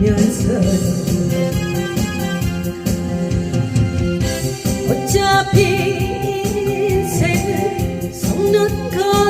알면서. 어차피 인생은 속는 거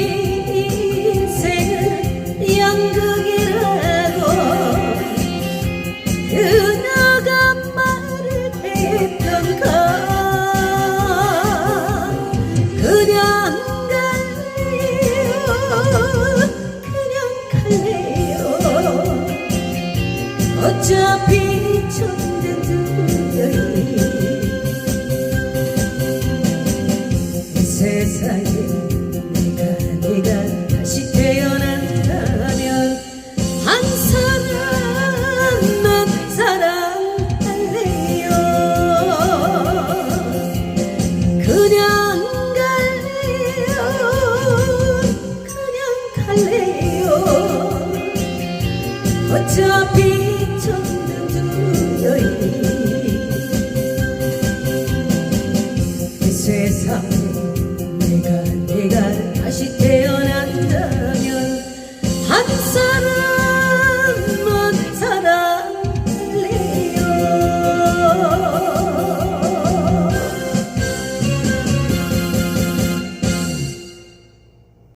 그녀가 말을 했던 건 그냥 갈래요? 그냥 갈래요? 어차피 천든 두려이 세상에 내가 내가 다시 태어난다면 한사 그냥 갈래요. 그냥 갈래요. 어차피 첫눈 두 여인 이 세상